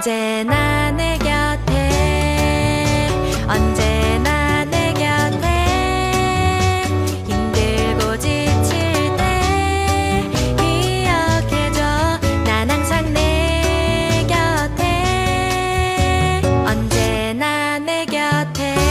언제나 내 곁에 언제나 내 곁에. 힘들고 지칠 때 기억해줘. 난 항상 내 곁에. 언제나 내 곁에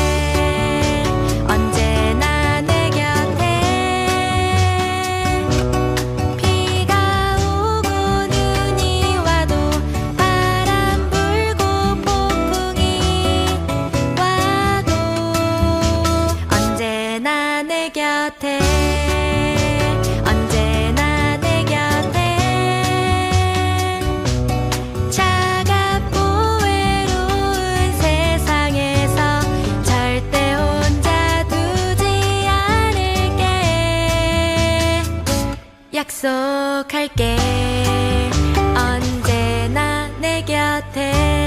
내 곁에 언제나 내 곁에. 차갑고 외로운 세상에서 절대 혼자 두지 않을게. 약속할게. 언제나 내 곁에